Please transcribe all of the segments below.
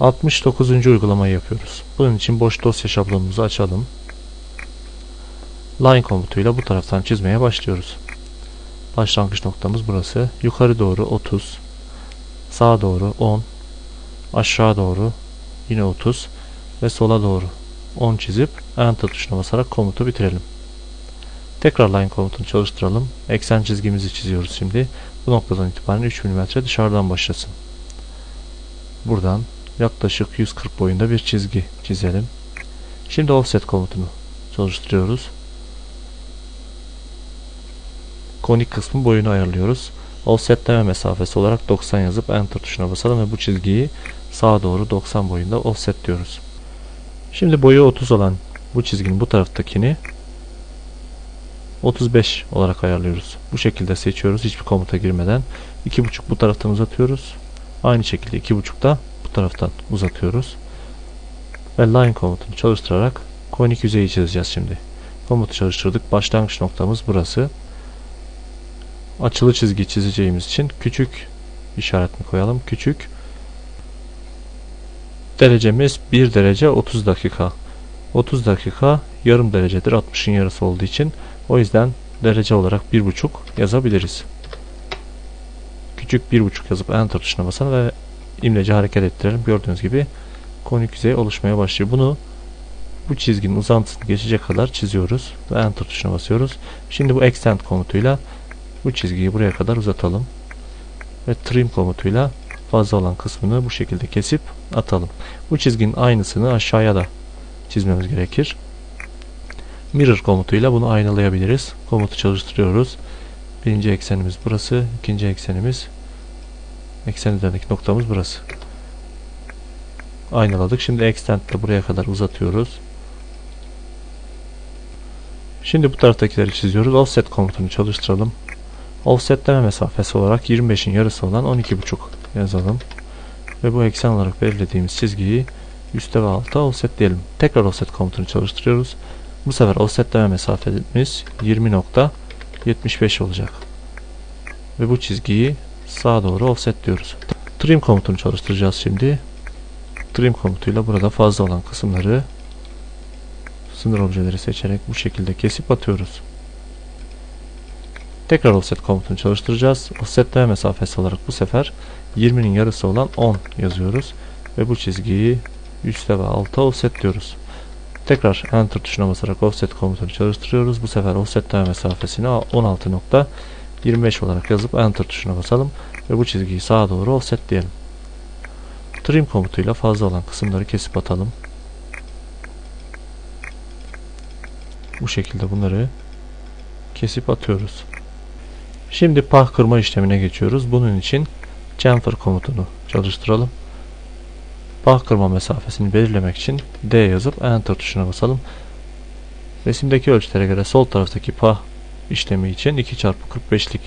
69. uygulamayı yapıyoruz. Bunun için boş dosya şablonumuzu açalım. Line komutuyla bu taraftan çizmeye başlıyoruz. Başlangıç noktamız burası. Yukarı doğru 30, sağa doğru 10, aşağı doğru yine 30 ve sola doğru 10 çizip Enter tuşuna basarak komutu bitirelim. Tekrar line komutunu çalıştıralım. Eksen çizgimizi çiziyoruz şimdi. Bu noktadan itibaren 3 mm dışarıdan başlasın. Buradan yaklaşık 140 boyunda bir çizgi çizelim. Şimdi offset komutunu çalıştırıyoruz. Konik kısmı boyunu ayarlıyoruz. Offsetleme mesafesi olarak 90 yazıp enter tuşuna basalım ve bu çizgiyi sağa doğru 90 boyunda offset diyoruz. Şimdi boyu 30 olan bu çizginin bu taraftakini 35 olarak ayarlıyoruz. Bu şekilde seçiyoruz hiçbir komuta girmeden. 2.5 bu taraftan uzatıyoruz. Aynı şekilde 2.5 da bu taraftan uzatıyoruz. Ve line komutunu çalıştırarak konik yüzeyi çizeceğiz şimdi. Komutu çalıştırdık. Başlangıç noktamız burası. Açılı çizgi çizeceğimiz için küçük işaretini koyalım. Küçük derecemiz 1 derece 30 dakika. 30 dakika yarım derecedir. 60'ın yarısı olduğu için. O yüzden derece olarak 1.5 yazabiliriz. Küçük 1.5 yazıp enter tuşuna basalım ve imleci hareket ettirelim. Gördüğünüz gibi konik yüzey oluşmaya başlıyor. Bunu bu çizginin uzantısını geçecek kadar çiziyoruz ve enter tuşuna basıyoruz. Şimdi bu extend komutuyla bu çizgiyi buraya kadar uzatalım. Ve trim komutuyla fazla olan kısmını bu şekilde kesip atalım. Bu çizginin aynısını aşağıya da çizmemiz gerekir. Mirror komutuyla bunu aynalayabiliriz. Komutu çalıştırıyoruz. Birinci eksenimiz burası. ikinci eksenimiz eksen üzerindeki noktamız burası. Aynaladık. Şimdi extend de buraya kadar uzatıyoruz. Şimdi bu taraftakileri çiziyoruz. Offset komutunu çalıştıralım. Offsetleme mesafesi olarak 25'in yarısı olan 12.5 yazalım. Ve bu eksen olarak belirlediğimiz çizgiyi üstte ve alta offsetleyelim. Tekrar offset komutunu çalıştırıyoruz. Bu sefer offsetleme mesafemiz 20.75 olacak. Ve bu çizgiyi sağa doğru offsetliyoruz. Trim komutunu çalıştıracağız şimdi. Trim komutuyla burada fazla olan kısımları sınır objeleri seçerek bu şekilde kesip atıyoruz. Tekrar offset komutunu çalıştıracağız. Offsetleme mesafesi olarak bu sefer 20'nin yarısı olan 10 yazıyoruz. Ve bu çizgiyi üstte ve alta offsetliyoruz. Tekrar enter tuşuna basarak offset komutunu çalıştırıyoruz. Bu sefer offsetleme mesafesini 16.25 olarak yazıp enter tuşuna basalım. Ve bu çizgiyi sağa doğru offsetleyelim. Trim komutuyla fazla olan kısımları kesip atalım. Bu şekilde bunları kesip atıyoruz. Şimdi pah kırma işlemine geçiyoruz. Bunun için chamfer komutunu çalıştıralım. Pah kırma mesafesini belirlemek için D yazıp enter tuşuna basalım. Resimdeki ölçülere göre sol taraftaki pah işlemi için 2 çarpı 45'lik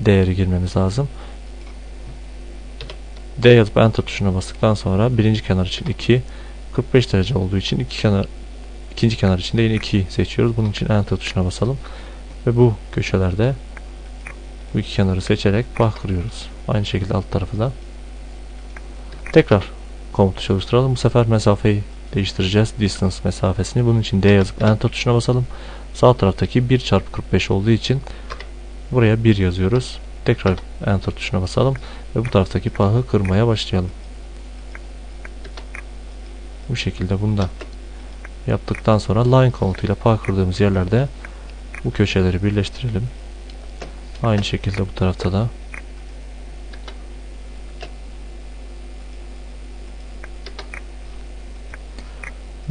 değeri girmemiz lazım. D yazıp enter tuşuna bastıktan sonra birinci kenar için 2 45 derece olduğu için iki kenar ikinci kenar için de yine 2 seçiyoruz. Bunun için enter tuşuna basalım. Ve bu köşelerde bu iki kenarı seçerek pah kırıyoruz. Aynı şekilde alt tarafı da. Tekrar komutu çalıştıralım. Bu sefer mesafeyi değiştireceğiz. Distance mesafesini. Bunun için D yazıp enter tuşuna basalım. Sağ taraftaki 1 çarpı 45 olduğu için buraya 1 yazıyoruz. Tekrar enter tuşuna basalım ve bu taraftaki pahı kırmaya başlayalım. Bu şekilde bunu da yaptıktan sonra line komutuyla pah kırdığımız yerlerde bu köşeleri birleştirelim. Aynı şekilde bu tarafta da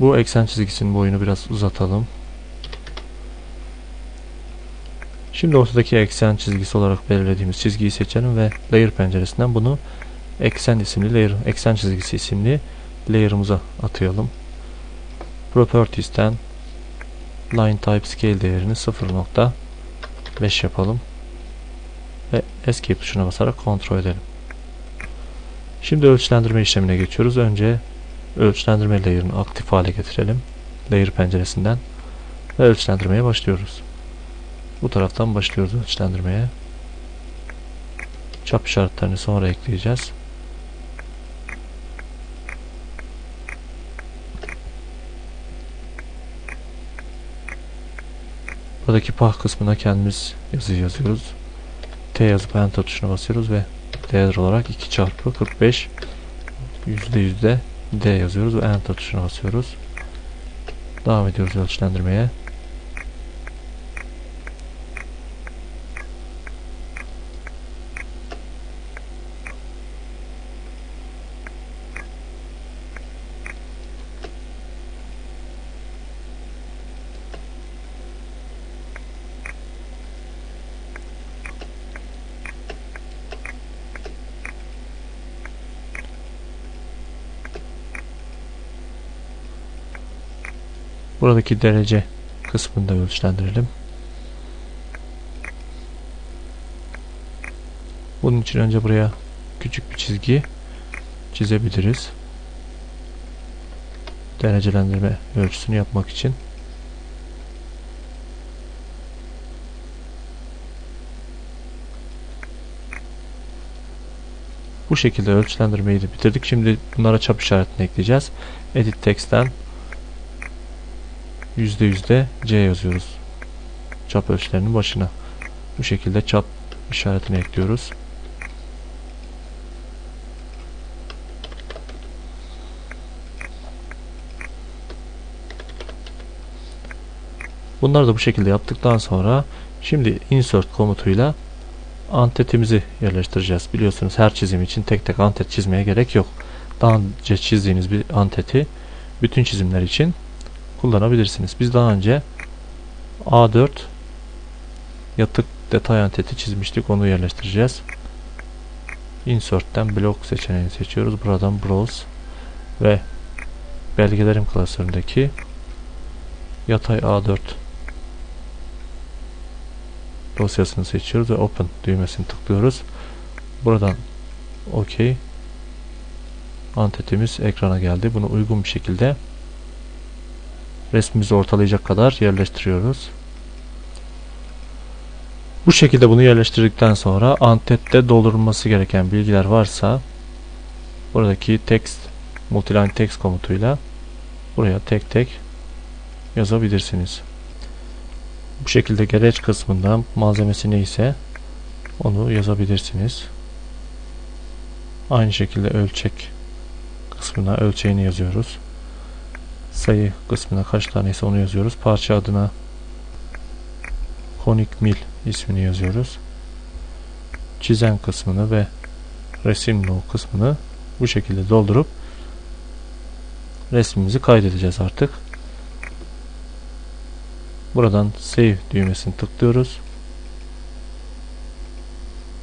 bu eksen çizgisinin boyunu biraz uzatalım. Şimdi ortadaki eksen çizgisi olarak belirlediğimiz çizgiyi seçelim ve layer penceresinden bunu eksen isimli layer, eksen çizgisi isimli layer'ımıza atayalım. Properties'ten line type scale değerini 0.5 yapalım. Ve escape tuşuna basarak kontrol edelim. Şimdi ölçülendirme işlemine geçiyoruz. Önce ölçülendirme layer'ını aktif hale getirelim. Layer penceresinden ve ölçülendirmeye başlıyoruz. Bu taraftan başlıyoruz ölçülendirmeye. Çap işaretlerini sonra ekleyeceğiz. Buradaki pah kısmına kendimiz yazı yazıyoruz. T yazıp enter tuşuna basıyoruz ve değer olarak 2 çarpı 45 yüzde yüzde D yazıyoruz ve enter tuşuna basıyoruz. Devam ediyoruz ölçülendirmeye. Buradaki derece kısmını da ölçülendirelim. Bunun için önce buraya küçük bir çizgi çizebiliriz. Derecelendirme ölçüsünü yapmak için. Bu şekilde ölçülendirmeyi de bitirdik. Şimdi bunlara çap işaretini ekleyeceğiz. Edit Text'ten yüzde yüzde C yazıyoruz. Çap ölçülerinin başına. Bu şekilde çap işaretini ekliyoruz. Bunları da bu şekilde yaptıktan sonra şimdi insert komutuyla antetimizi yerleştireceğiz. Biliyorsunuz her çizim için tek tek antet çizmeye gerek yok. Daha önce çizdiğiniz bir anteti bütün çizimler için kullanabilirsiniz. Biz daha önce A4 yatık detay anteti çizmiştik. Onu yerleştireceğiz. Insert'ten blok seçeneğini seçiyoruz. Buradan browse ve belgelerim klasöründeki yatay A4 dosyasını seçiyoruz ve open düğmesini tıklıyoruz. Buradan OK antetimiz ekrana geldi. Bunu uygun bir şekilde resmimizi ortalayacak kadar yerleştiriyoruz. Bu şekilde bunu yerleştirdikten sonra antette doldurulması gereken bilgiler varsa buradaki text multiline text komutuyla buraya tek tek yazabilirsiniz. Bu şekilde gereç kısmından malzemesi neyse onu yazabilirsiniz. Aynı şekilde ölçek kısmına ölçeğini yazıyoruz sayı kısmına kaç taneyse onu yazıyoruz. Parça adına konik mil ismini yazıyoruz. Çizen kısmını ve resim no kısmını bu şekilde doldurup resmimizi kaydedeceğiz artık. Buradan save düğmesini tıklıyoruz.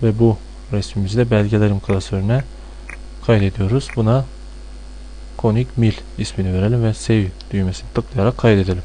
Ve bu resmimizi de belgelerim klasörüne kaydediyoruz. Buna konik mil ismini verelim ve save düğmesini tıklayarak kaydedelim.